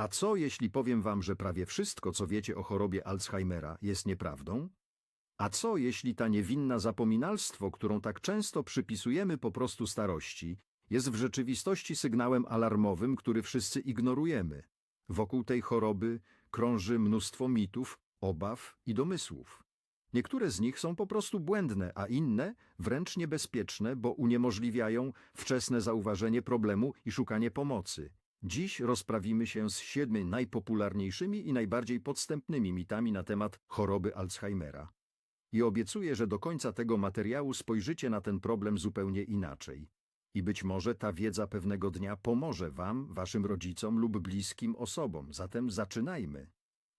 A co, jeśli powiem wam, że prawie wszystko, co wiecie o chorobie Alzheimera, jest nieprawdą? A co, jeśli ta niewinna zapominalstwo, którą tak często przypisujemy po prostu starości, jest w rzeczywistości sygnałem alarmowym, który wszyscy ignorujemy? Wokół tej choroby krąży mnóstwo mitów, obaw i domysłów. Niektóre z nich są po prostu błędne, a inne wręcz niebezpieczne, bo uniemożliwiają wczesne zauważenie problemu i szukanie pomocy. Dziś rozprawimy się z siedmiu najpopularniejszymi i najbardziej podstępnymi mitami na temat choroby Alzheimera. I obiecuję, że do końca tego materiału spojrzycie na ten problem zupełnie inaczej. I być może ta wiedza pewnego dnia pomoże Wam, Waszym rodzicom lub bliskim osobom. Zatem zaczynajmy.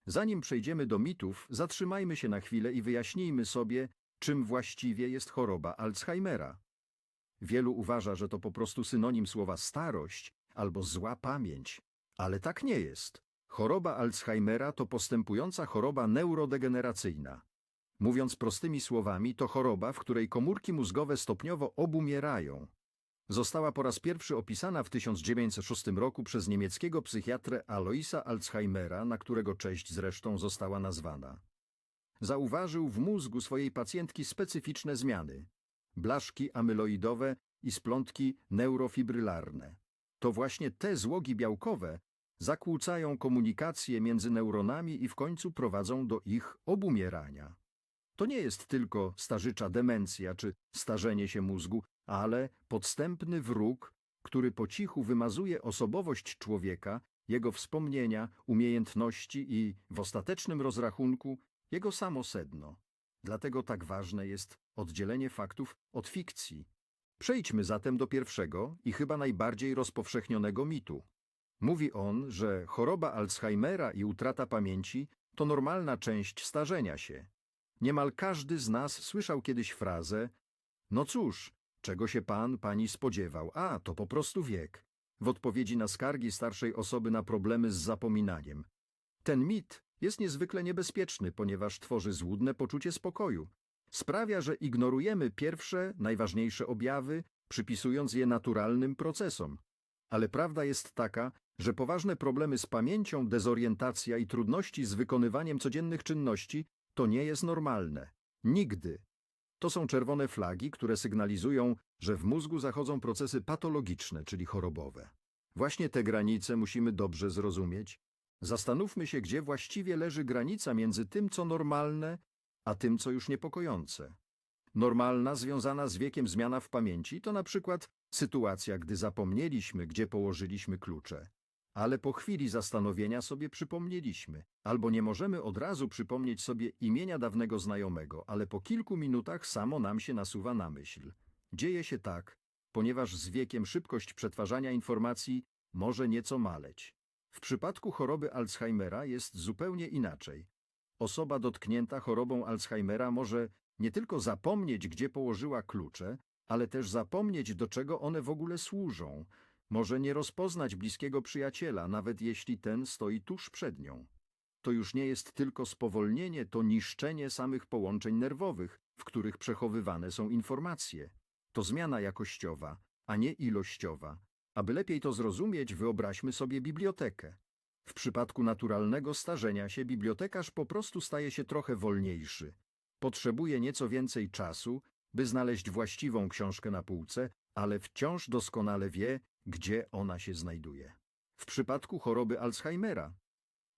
Zanim przejdziemy do mitów, zatrzymajmy się na chwilę i wyjaśnijmy sobie, czym właściwie jest choroba Alzheimera. Wielu uważa, że to po prostu synonim słowa starość albo zła pamięć, ale tak nie jest. Choroba Alzheimera to postępująca choroba neurodegeneracyjna. Mówiąc prostymi słowami, to choroba, w której komórki mózgowe stopniowo obumierają. Została po raz pierwszy opisana w 1906 roku przez niemieckiego psychiatrę Aloisa Alzheimera, na którego cześć zresztą została nazwana. Zauważył w mózgu swojej pacjentki specyficzne zmiany blaszki amyloidowe i splątki neurofibrylarne. To właśnie te złogi białkowe zakłócają komunikację między neuronami i w końcu prowadzą do ich obumierania. To nie jest tylko starzycza demencja czy starzenie się mózgu, ale podstępny wróg, który po cichu wymazuje osobowość człowieka, jego wspomnienia, umiejętności i w ostatecznym rozrachunku jego samo sedno. Dlatego tak ważne jest oddzielenie faktów od fikcji. Przejdźmy zatem do pierwszego i chyba najbardziej rozpowszechnionego mitu. Mówi on, że choroba Alzheimera i utrata pamięci to normalna część starzenia się. Niemal każdy z nas słyszał kiedyś frazę No cóż, czego się pan, pani spodziewał? A, to po prostu wiek. W odpowiedzi na skargi starszej osoby na problemy z zapominaniem. Ten mit jest niezwykle niebezpieczny, ponieważ tworzy złudne poczucie spokoju. Sprawia, że ignorujemy pierwsze, najważniejsze objawy, przypisując je naturalnym procesom. Ale prawda jest taka, że poważne problemy z pamięcią, dezorientacja i trudności z wykonywaniem codziennych czynności to nie jest normalne. Nigdy. To są czerwone flagi, które sygnalizują, że w mózgu zachodzą procesy patologiczne, czyli chorobowe. Właśnie te granice musimy dobrze zrozumieć. Zastanówmy się, gdzie właściwie leży granica między tym, co normalne, a tym, co już niepokojące. Normalna, związana z wiekiem zmiana w pamięci to na przykład sytuacja, gdy zapomnieliśmy, gdzie położyliśmy klucze. Ale po chwili zastanowienia sobie przypomnieliśmy. Albo nie możemy od razu przypomnieć sobie imienia dawnego znajomego, ale po kilku minutach samo nam się nasuwa na myśl. Dzieje się tak, ponieważ z wiekiem szybkość przetwarzania informacji może nieco maleć. W przypadku choroby Alzheimera jest zupełnie inaczej. Osoba dotknięta chorobą Alzheimera może nie tylko zapomnieć, gdzie położyła klucze, ale też zapomnieć, do czego one w ogóle służą. Może nie rozpoznać bliskiego przyjaciela, nawet jeśli ten stoi tuż przed nią. To już nie jest tylko spowolnienie, to niszczenie samych połączeń nerwowych, w których przechowywane są informacje. To zmiana jakościowa, a nie ilościowa. Aby lepiej to zrozumieć, wyobraźmy sobie bibliotekę. W przypadku naturalnego starzenia się bibliotekarz po prostu staje się trochę wolniejszy. Potrzebuje nieco więcej czasu, by znaleźć właściwą książkę na półce, ale wciąż doskonale wie, gdzie ona się znajduje. W przypadku choroby Alzheimera.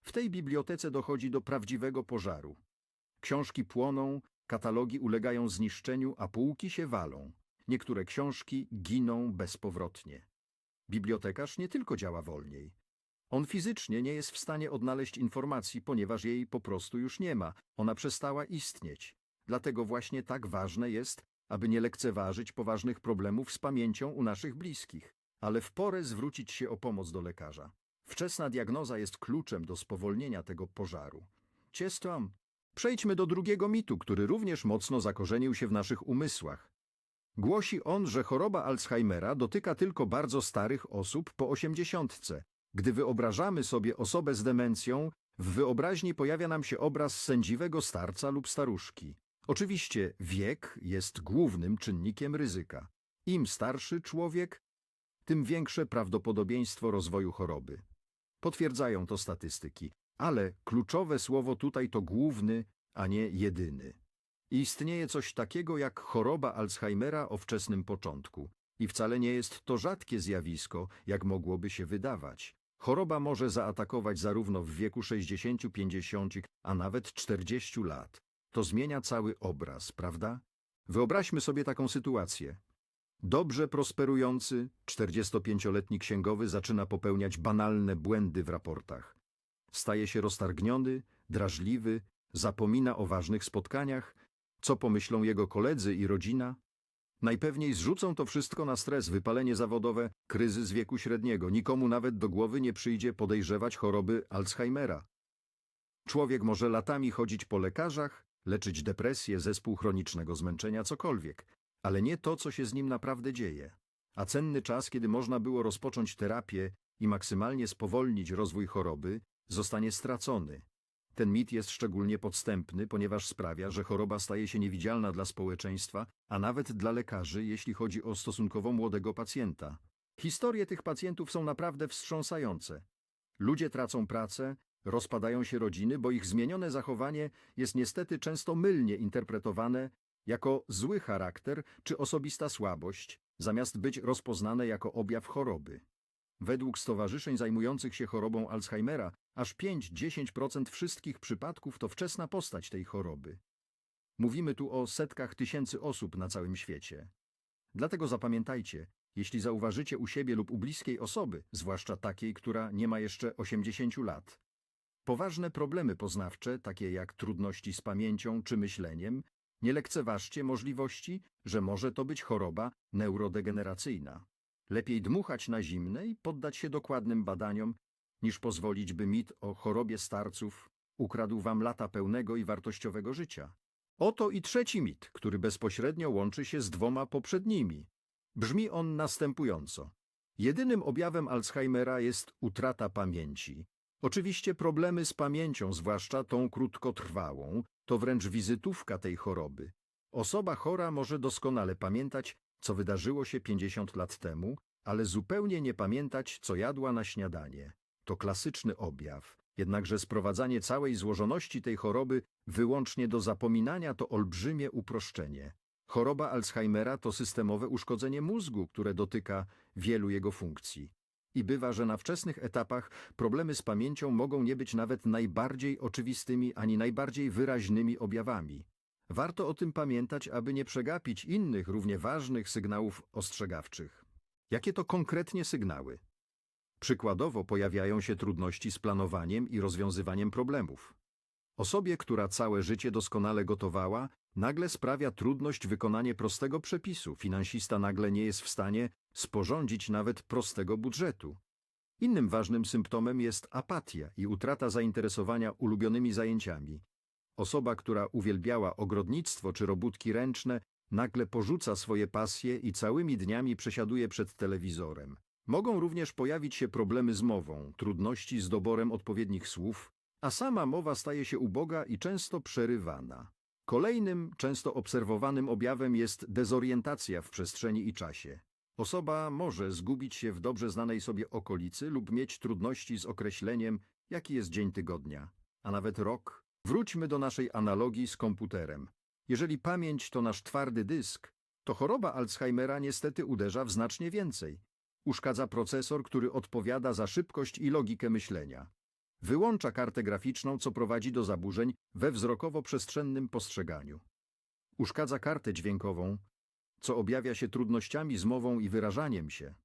W tej bibliotece dochodzi do prawdziwego pożaru. Książki płoną, katalogi ulegają zniszczeniu, a półki się walą. Niektóre książki giną bezpowrotnie. Bibliotekarz nie tylko działa wolniej. On fizycznie nie jest w stanie odnaleźć informacji, ponieważ jej po prostu już nie ma. Ona przestała istnieć. Dlatego właśnie tak ważne jest, aby nie lekceważyć poważnych problemów z pamięcią u naszych bliskich, ale w porę zwrócić się o pomoc do lekarza. Wczesna diagnoza jest kluczem do spowolnienia tego pożaru. Ciestom. Przejdźmy do drugiego mitu, który również mocno zakorzenił się w naszych umysłach. Głosi on, że choroba Alzheimera dotyka tylko bardzo starych osób po osiemdziesiątce. Gdy wyobrażamy sobie osobę z demencją, w wyobraźni pojawia nam się obraz sędziwego starca lub staruszki. Oczywiście wiek jest głównym czynnikiem ryzyka. Im starszy człowiek, tym większe prawdopodobieństwo rozwoju choroby. Potwierdzają to statystyki. Ale kluczowe słowo tutaj to główny, a nie jedyny. Istnieje coś takiego jak choroba Alzheimera o wczesnym początku. I wcale nie jest to rzadkie zjawisko, jak mogłoby się wydawać. Choroba może zaatakować zarówno w wieku 60, 50, a nawet 40 lat. To zmienia cały obraz, prawda? Wyobraźmy sobie taką sytuację. Dobrze prosperujący, 45-letni księgowy zaczyna popełniać banalne błędy w raportach. Staje się roztargniony, drażliwy, zapomina o ważnych spotkaniach. Co pomyślą jego koledzy i rodzina? Najpewniej zrzucą to wszystko na stres, wypalenie zawodowe, kryzys wieku średniego. Nikomu nawet do głowy nie przyjdzie podejrzewać choroby Alzheimera. Człowiek może latami chodzić po lekarzach, leczyć depresję, zespół chronicznego zmęczenia, cokolwiek, ale nie to, co się z nim naprawdę dzieje. A cenny czas, kiedy można było rozpocząć terapię i maksymalnie spowolnić rozwój choroby, zostanie stracony. Ten mit jest szczególnie podstępny, ponieważ sprawia, że choroba staje się niewidzialna dla społeczeństwa, a nawet dla lekarzy, jeśli chodzi o stosunkowo młodego pacjenta. Historie tych pacjentów są naprawdę wstrząsające. Ludzie tracą pracę, rozpadają się rodziny, bo ich zmienione zachowanie jest niestety często mylnie interpretowane jako zły charakter czy osobista słabość, zamiast być rozpoznane jako objaw choroby. Według stowarzyszeń zajmujących się chorobą Alzheimera, aż 5-10% wszystkich przypadków to wczesna postać tej choroby. Mówimy tu o setkach tysięcy osób na całym świecie. Dlatego zapamiętajcie, jeśli zauważycie u siebie lub u bliskiej osoby, zwłaszcza takiej, która nie ma jeszcze 80 lat, poważne problemy poznawcze, takie jak trudności z pamięcią czy myśleniem, nie lekceważcie możliwości, że może to być choroba neurodegeneracyjna. Lepiej dmuchać na zimne i poddać się dokładnym badaniom, niż pozwolić, by mit o chorobie starców ukradł wam lata pełnego i wartościowego życia. Oto i trzeci mit, który bezpośrednio łączy się z dwoma poprzednimi. Brzmi on następująco. Jedynym objawem Alzheimera jest utrata pamięci. Oczywiście problemy z pamięcią, zwłaszcza tą krótkotrwałą, to wręcz wizytówka tej choroby. Osoba chora może doskonale pamiętać, co wydarzyło się 50 lat temu, ale zupełnie nie pamiętać, co jadła na śniadanie. To klasyczny objaw. Jednakże sprowadzanie całej złożoności tej choroby wyłącznie do zapominania to olbrzymie uproszczenie. Choroba Alzheimera to systemowe uszkodzenie mózgu, które dotyka wielu jego funkcji. I bywa, że na wczesnych etapach problemy z pamięcią mogą nie być nawet najbardziej oczywistymi ani najbardziej wyraźnymi objawami. Warto o tym pamiętać, aby nie przegapić innych równie ważnych sygnałów ostrzegawczych. Jakie to konkretnie sygnały? Przykładowo pojawiają się trudności z planowaniem i rozwiązywaniem problemów. Osobie, która całe życie doskonale gotowała, nagle sprawia trudność wykonanie prostego przepisu. Finansista nagle nie jest w stanie sporządzić nawet prostego budżetu. Innym ważnym symptomem jest apatia i utrata zainteresowania ulubionymi zajęciami. Osoba, która uwielbiała ogrodnictwo czy robótki ręczne, nagle porzuca swoje pasje i całymi dniami przesiaduje przed telewizorem. Mogą również pojawić się problemy z mową, trudności z doborem odpowiednich słów, a sama mowa staje się uboga i często przerywana. Kolejnym, często obserwowanym objawem jest dezorientacja w przestrzeni i czasie. Osoba może zgubić się w dobrze znanej sobie okolicy lub mieć trudności z określeniem, jaki jest dzień tygodnia, a nawet rok. Wróćmy do naszej analogii z komputerem. Jeżeli pamięć to nasz twardy dysk, to choroba Alzheimera niestety uderza w znacznie więcej. Uszkadza procesor, który odpowiada za szybkość i logikę myślenia. Wyłącza kartę graficzną, co prowadzi do zaburzeń we wzrokowo-przestrzennym postrzeganiu. Uszkadza kartę dźwiękową, co objawia się trudnościami z mową i wyrażaniem się.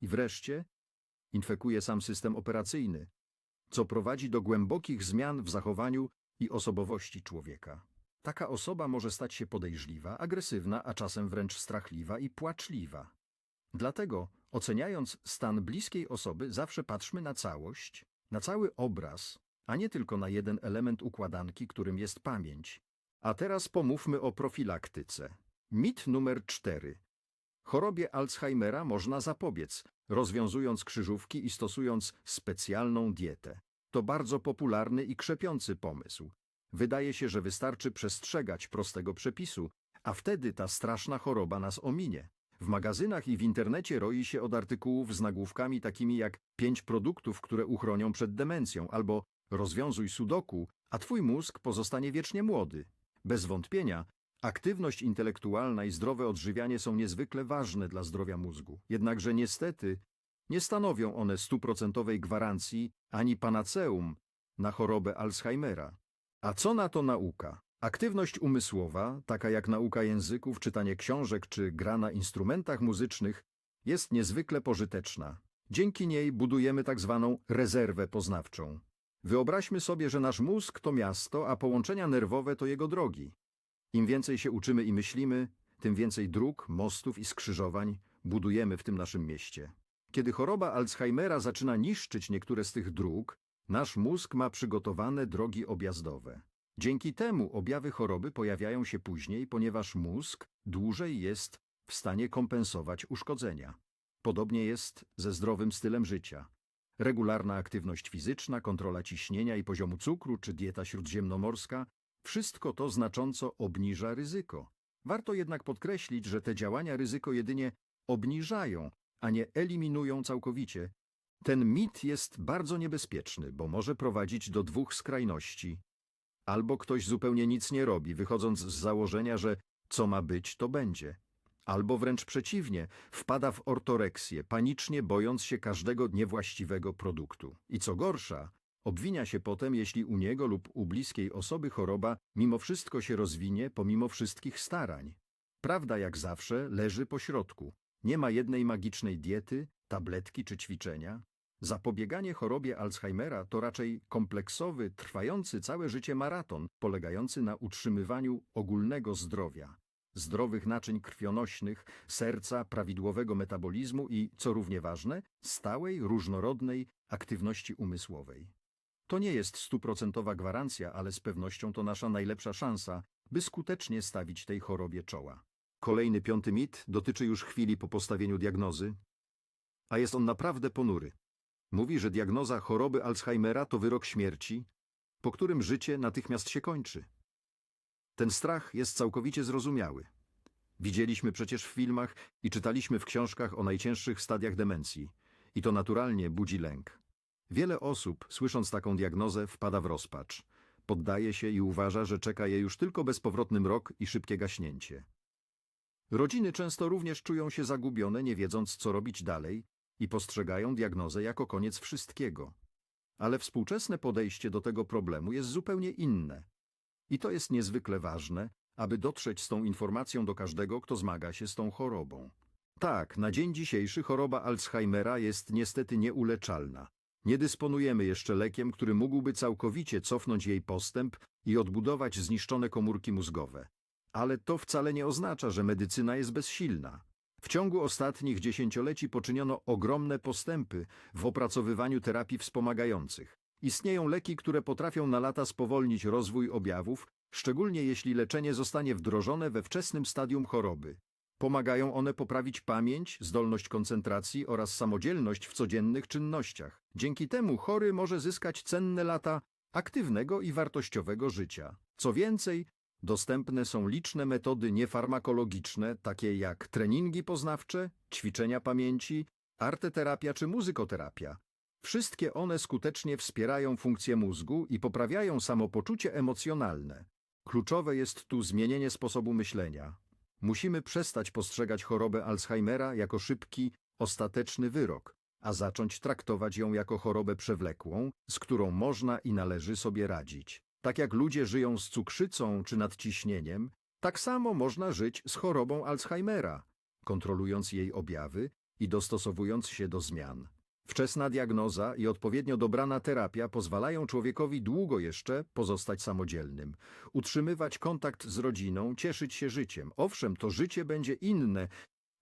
I wreszcie infekuje sam system operacyjny, co prowadzi do głębokich zmian w zachowaniu i osobowości człowieka. Taka osoba może stać się podejrzliwa, agresywna, a czasem wręcz strachliwa i płaczliwa. Dlatego, oceniając stan bliskiej osoby, zawsze patrzmy na całość, na cały obraz, a nie tylko na jeden element układanki, którym jest pamięć. A teraz pomówmy o profilaktyce. Mit numer cztery. Chorobie Alzheimera można zapobiec, rozwiązując krzyżówki i stosując specjalną dietę. To bardzo popularny i krzepiący pomysł. Wydaje się, że wystarczy przestrzegać prostego przepisu, a wtedy ta straszna choroba nas ominie. W magazynach i w internecie roi się od artykułów z nagłówkami takimi jak pięć produktów, które uchronią przed demencją, albo rozwiązuj sudoku, a twój mózg pozostanie wiecznie młody. Bez wątpienia, aktywność intelektualna i zdrowe odżywianie są niezwykle ważne dla zdrowia mózgu. Jednakże niestety nie stanowią one stuprocentowej gwarancji ani panaceum na chorobę Alzheimera. A co na to nauka? Aktywność umysłowa, taka jak nauka języków, czytanie książek czy gra na instrumentach muzycznych, jest niezwykle pożyteczna. Dzięki niej budujemy tak zwaną rezerwę poznawczą. Wyobraźmy sobie, że nasz mózg to miasto, a połączenia nerwowe to jego drogi. Im więcej się uczymy i myślimy, tym więcej dróg, mostów i skrzyżowań budujemy w tym naszym mieście. Kiedy choroba Alzheimera zaczyna niszczyć niektóre z tych dróg, nasz mózg ma przygotowane drogi objazdowe. Dzięki temu objawy choroby pojawiają się później, ponieważ mózg dłużej jest w stanie kompensować uszkodzenia. Podobnie jest ze zdrowym stylem życia. Regularna aktywność fizyczna, kontrola ciśnienia i poziomu cukru czy dieta śródziemnomorska wszystko to znacząco obniża ryzyko. Warto jednak podkreślić, że te działania ryzyko jedynie obniżają, a nie eliminują całkowicie. Ten mit jest bardzo niebezpieczny, bo może prowadzić do dwóch skrajności. Albo ktoś zupełnie nic nie robi, wychodząc z założenia, że co ma być, to będzie. Albo wręcz przeciwnie, wpada w ortoreksję, panicznie bojąc się każdego niewłaściwego produktu. I co gorsza, obwinia się potem, jeśli u niego lub u bliskiej osoby choroba mimo wszystko się rozwinie pomimo wszystkich starań. Prawda jak zawsze leży po środku. Nie ma jednej magicznej diety, tabletki czy ćwiczenia. Zapobieganie chorobie Alzheimera to raczej kompleksowy, trwający całe życie maraton, polegający na utrzymywaniu ogólnego zdrowia, zdrowych naczyń krwionośnych, serca, prawidłowego metabolizmu i, co równie ważne, stałej, różnorodnej aktywności umysłowej. To nie jest stuprocentowa gwarancja, ale z pewnością to nasza najlepsza szansa, by skutecznie stawić tej chorobie czoła. Kolejny piąty mit dotyczy już chwili po postawieniu diagnozy, a jest on naprawdę ponury. Mówi, że diagnoza choroby Alzheimera to wyrok śmierci, po którym życie natychmiast się kończy. Ten strach jest całkowicie zrozumiały. Widzieliśmy przecież w filmach i czytaliśmy w książkach o najcięższych stadiach demencji. I to naturalnie budzi lęk. Wiele osób, słysząc taką diagnozę, wpada w rozpacz. Poddaje się i uważa, że czeka je już tylko bezpowrotny mrok i szybkie gaśnięcie. Rodziny często również czują się zagubione, nie wiedząc, co robić dalej i postrzegają diagnozę jako koniec wszystkiego. Ale współczesne podejście do tego problemu jest zupełnie inne. I to jest niezwykle ważne, aby dotrzeć z tą informacją do każdego, kto zmaga się z tą chorobą. Tak, na dzień dzisiejszy choroba Alzheimera jest niestety nieuleczalna. Nie dysponujemy jeszcze lekiem, który mógłby całkowicie cofnąć jej postęp i odbudować zniszczone komórki mózgowe. Ale to wcale nie oznacza, że medycyna jest bezsilna. W ciągu ostatnich dziesięcioleci poczyniono ogromne postępy w opracowywaniu terapii wspomagających. Istnieją leki, które potrafią na lata spowolnić rozwój objawów, szczególnie jeśli leczenie zostanie wdrożone we wczesnym stadium choroby. Pomagają one poprawić pamięć, zdolność koncentracji oraz samodzielność w codziennych czynnościach. Dzięki temu chory może zyskać cenne lata aktywnego i wartościowego życia. Co więcej, Dostępne są liczne metody niefarmakologiczne, takie jak treningi poznawcze, ćwiczenia pamięci, arteterapia czy muzykoterapia. Wszystkie one skutecznie wspierają funkcję mózgu i poprawiają samopoczucie emocjonalne. Kluczowe jest tu zmienienie sposobu myślenia. Musimy przestać postrzegać chorobę Alzheimera jako szybki, ostateczny wyrok, a zacząć traktować ją jako chorobę przewlekłą, z którą można i należy sobie radzić. Tak jak ludzie żyją z cukrzycą czy nadciśnieniem, tak samo można żyć z chorobą Alzheimera, kontrolując jej objawy i dostosowując się do zmian. Wczesna diagnoza i odpowiednio dobrana terapia pozwalają człowiekowi długo jeszcze pozostać samodzielnym, utrzymywać kontakt z rodziną, cieszyć się życiem. Owszem, to życie będzie inne,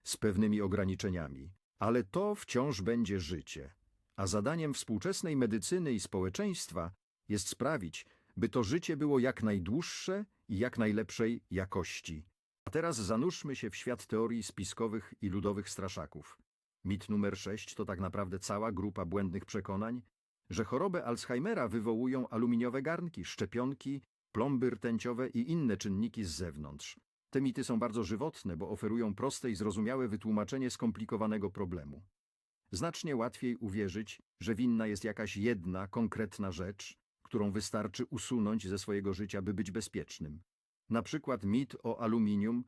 z pewnymi ograniczeniami, ale to wciąż będzie życie. A zadaniem współczesnej medycyny i społeczeństwa jest sprawić, by to życie było jak najdłuższe i jak najlepszej jakości. A teraz zanurzmy się w świat teorii spiskowych i ludowych straszaków. Mit numer 6 to tak naprawdę cała grupa błędnych przekonań, że chorobę Alzheimera wywołują aluminiowe garnki, szczepionki, plomby rtęciowe i inne czynniki z zewnątrz. Te mity są bardzo żywotne, bo oferują proste i zrozumiałe wytłumaczenie skomplikowanego problemu. Znacznie łatwiej uwierzyć, że winna jest jakaś jedna, konkretna rzecz, którą wystarczy usunąć ze swojego życia, by być bezpiecznym. Na przykład mit o aluminium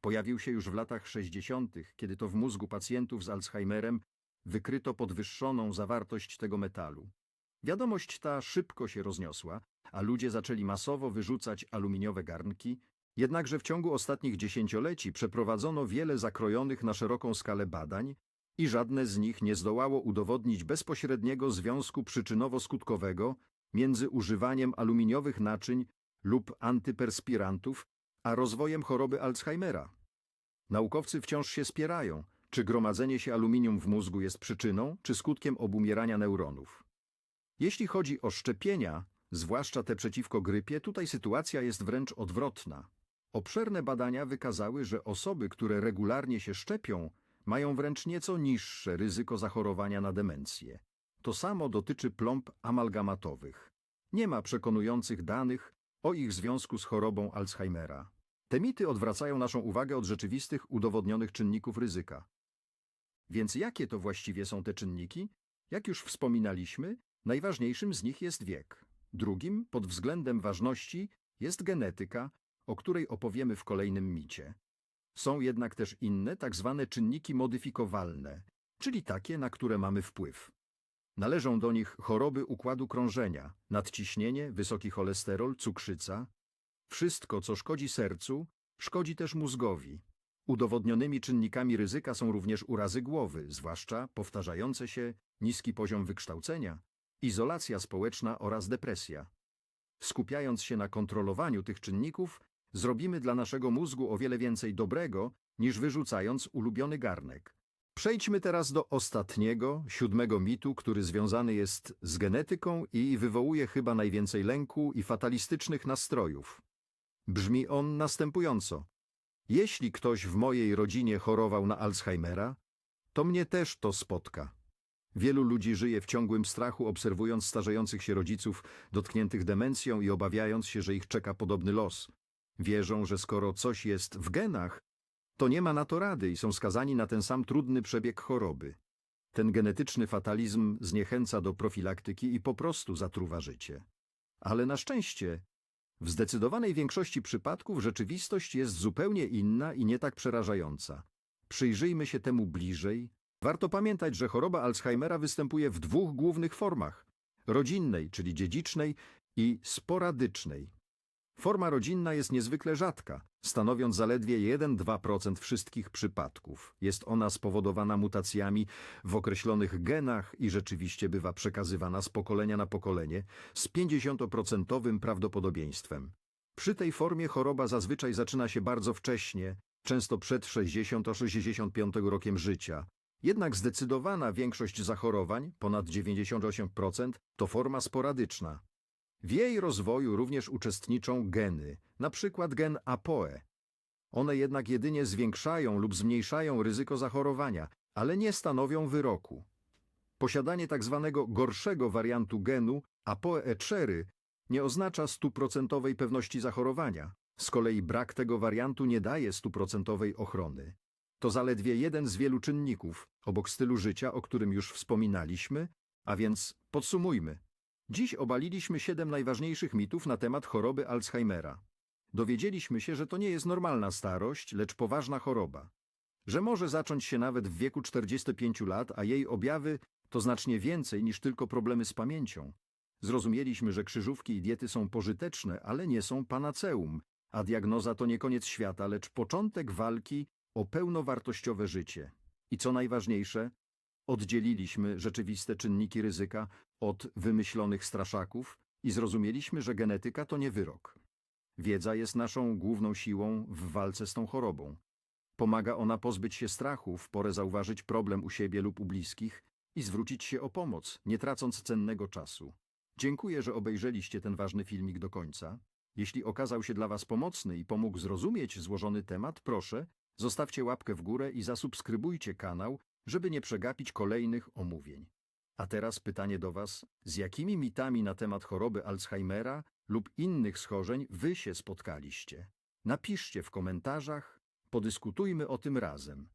pojawił się już w latach 60., kiedy to w mózgu pacjentów z Alzheimerem wykryto podwyższoną zawartość tego metalu. Wiadomość ta szybko się rozniosła, a ludzie zaczęli masowo wyrzucać aluminiowe garnki, jednakże w ciągu ostatnich dziesięcioleci przeprowadzono wiele zakrojonych na szeroką skalę badań i żadne z nich nie zdołało udowodnić bezpośredniego związku przyczynowo-skutkowego między używaniem aluminiowych naczyń lub antyperspirantów a rozwojem choroby Alzheimera. Naukowcy wciąż się spierają, czy gromadzenie się aluminium w mózgu jest przyczyną czy skutkiem obumierania neuronów. Jeśli chodzi o szczepienia, zwłaszcza te przeciwko grypie, tutaj sytuacja jest wręcz odwrotna. Obszerne badania wykazały, że osoby, które regularnie się szczepią, mają wręcz nieco niższe ryzyko zachorowania na demencję. To samo dotyczy plomb amalgamatowych. Nie ma przekonujących danych o ich związku z chorobą Alzheimera. Te mity odwracają naszą uwagę od rzeczywistych, udowodnionych czynników ryzyka. Więc jakie to właściwie są te czynniki? Jak już wspominaliśmy, najważniejszym z nich jest wiek. Drugim, pod względem ważności, jest genetyka, o której opowiemy w kolejnym micie. Są jednak też inne, tak zwane czynniki modyfikowalne, czyli takie, na które mamy wpływ. Należą do nich choroby układu krążenia, nadciśnienie, wysoki cholesterol, cukrzyca. Wszystko, co szkodzi sercu, szkodzi też mózgowi. Udowodnionymi czynnikami ryzyka są również urazy głowy, zwłaszcza powtarzające się, niski poziom wykształcenia, izolacja społeczna oraz depresja. Skupiając się na kontrolowaniu tych czynników, zrobimy dla naszego mózgu o wiele więcej dobrego, niż wyrzucając ulubiony garnek. Przejdźmy teraz do ostatniego, siódmego mitu, który związany jest z genetyką i wywołuje chyba najwięcej lęku i fatalistycznych nastrojów. Brzmi on następująco. Jeśli ktoś w mojej rodzinie chorował na Alzheimera, to mnie też to spotka. Wielu ludzi żyje w ciągłym strachu, obserwując starzejących się rodziców dotkniętych demencją i obawiając się, że ich czeka podobny los. Wierzą, że skoro coś jest w genach, to nie ma na to rady i są skazani na ten sam trudny przebieg choroby. Ten genetyczny fatalizm zniechęca do profilaktyki i po prostu zatruwa życie. Ale na szczęście, w zdecydowanej większości przypadków rzeczywistość jest zupełnie inna i nie tak przerażająca. Przyjrzyjmy się temu bliżej. Warto pamiętać, że choroba Alzheimera występuje w dwóch głównych formach: rodzinnej, czyli dziedzicznej, i sporadycznej. Forma rodzinna jest niezwykle rzadka, stanowiąc zaledwie 1-2% wszystkich przypadków. Jest ona spowodowana mutacjami w określonych genach i rzeczywiście bywa przekazywana z pokolenia na pokolenie z 50% prawdopodobieństwem. Przy tej formie choroba zazwyczaj zaczyna się bardzo wcześnie, często przed 60-65 rokiem życia. Jednak zdecydowana większość zachorowań, ponad 98%, to forma sporadyczna. W jej rozwoju również uczestniczą geny, przykład gen APOE. One jednak jedynie zwiększają lub zmniejszają ryzyko zachorowania, ale nie stanowią wyroku. Posiadanie tzw. gorszego wariantu genu APOE4 nie oznacza stuprocentowej pewności zachorowania. Z kolei brak tego wariantu nie daje stuprocentowej ochrony. To zaledwie jeden z wielu czynników, obok stylu życia, o którym już wspominaliśmy, a więc podsumujmy. Dziś obaliliśmy siedem najważniejszych mitów na temat choroby Alzheimera. Dowiedzieliśmy się, że to nie jest normalna starość, lecz poważna choroba. Że może zacząć się nawet w wieku 45 lat, a jej objawy to znacznie więcej niż tylko problemy z pamięcią. Zrozumieliśmy, że krzyżówki i diety są pożyteczne, ale nie są panaceum, a diagnoza to nie koniec świata, lecz początek walki o pełnowartościowe życie. I co najważniejsze, oddzieliliśmy rzeczywiste czynniki ryzyka od wymyślonych straszaków i zrozumieliśmy, że genetyka to nie wyrok. Wiedza jest naszą główną siłą w walce z tą chorobą. Pomaga ona pozbyć się strachu, w porę zauważyć problem u siebie lub u bliskich i zwrócić się o pomoc, nie tracąc cennego czasu. Dziękuję, że obejrzeliście ten ważny filmik do końca. Jeśli okazał się dla Was pomocny i pomógł zrozumieć złożony temat, proszę, zostawcie łapkę w górę i zasubskrybujcie kanał, żeby nie przegapić kolejnych omówień. A teraz pytanie do Was, z jakimi mitami na temat choroby Alzheimera lub innych schorzeń Wy się spotkaliście? Napiszcie w komentarzach, podyskutujmy o tym razem.